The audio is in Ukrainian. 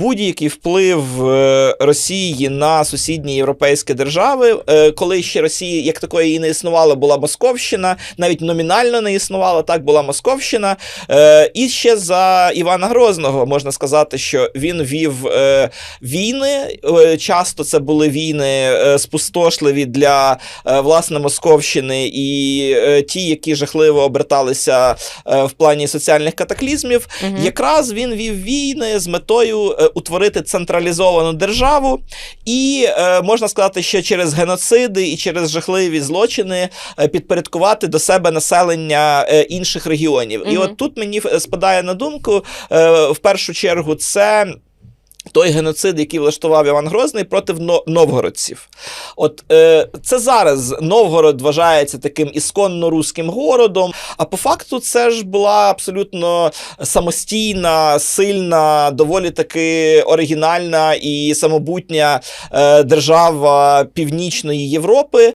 Будь-який вплив е, Росії на сусідні європейські держави, е, коли ще Росії як такої і не існувало, була Московщина, навіть номінально не існувала, так була Московщина. Е, І ще за Івана Грозного можна сказати, що він вів війни. Часто це були війни спустошливі для власне Московщини, і ті, які жахливо оберталися в плані соціальних катаклізмів. Мгм. Якраз він вів війни з метою утворити централізовану державу, і е, можна сказати, що через геноциди і через жахливі злочини е, підпорядкувати до себе населення е, інших регіонів. І от тут мені спадає на думку в першу чергу це. Той геноцид, який влаштував Іван Грозний проти но- новгородців. От е, це зараз Новгород вважається таким ісконно руським городом. А по факту це ж була абсолютно самостійна, сильна, доволі таки оригінальна і самобутня е, держава Північної Європи.